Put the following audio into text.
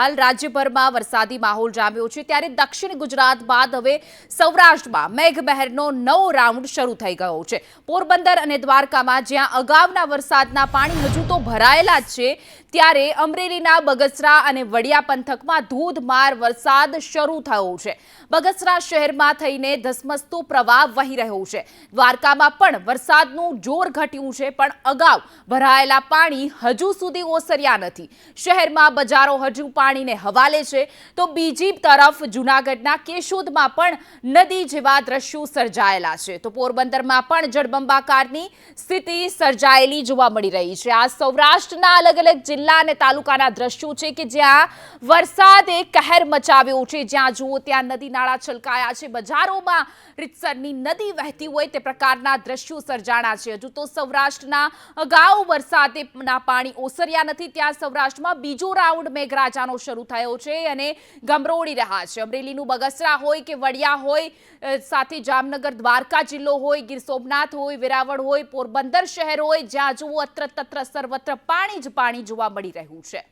હાલ રાજ્યભરમાં વરસાદી માહોલ જામ્યો છે. ત્યારે દક્ષિણ ગુજરાત બાદ હવે સૌરાષ્ટ્રમાં મેઘમહેરનો નવો રાઉન્ડ શરૂ થઈ ગયો છે. પોરબંદર અને દ્વારકામાં જ્યાં અગાઉના વરસાદના પાણી હજુ તો ભરાયેલા જ છે, ત્યારે અમરેલીના બગસરા અને વડિયા પંથકમાં ધોધમાર વરસાદ શરૂ થયો છે. બગસરા શહેરમાં થઈને ધસમસતો પ્રવાહ વહી રહ્યો છે. દ્વારકામાં પણ વરસાદનું જોર ઘટ્યું છે, પણ અગાઉ ભરાયેલા પાણી હજુ સુધી ઓસર્યા નથી. શહેરમાં બજારો હજુ પાણીને હવાલે છે. તો બીજી તરફ જૂનાગઢના કેશોદમાં પણ નદી જેવા દ્રશ્યો સર્જાયેલા છે. તો પોરબંદરમાં પણ જળબંબાકારની સ્થિતિ સર્જાયેલી જોવા મળી રહી છે. આ સૌરાષ્ટ્રના અલગ અલગ જિલ્લા અને તાલુકાના દ્રશ્યો છે કે જ્યાં વરસાદે કહેર મચાવ્યો છે. જ્યાં જુઓ ત્યાં નદી નાળા છલકાયા છે. બજારોમાં રીતસરની નદી વહેતી હોય તે પ્રકારના દ્રશ્યો સર્જાણા છે. હજુ તો સૌરાષ્ટ્રના અગાઉ વરસાદના પાણી ઓસર્યા નથી. ત્યાં સૌરાષ્ટ્રમાં બીજો રાઉન્ડ મેઘરાજાનો શરૂ થયો છે અને ગમરોડી રહ્યા છે. અમરેલીનું બગસરા હોય કે વડિયા હોય સાથે જામનગર, દ્વારકા જિલ્લો હોય, ગીર સોમનાથ હોય, વેરાવળ હોય, પોરબંદર શહેર હોય, જ્યાં જુઓ અત્ર તત્ર સર્વત્ર પાણી જ પાણી જોવા મળી રહ્યું છે.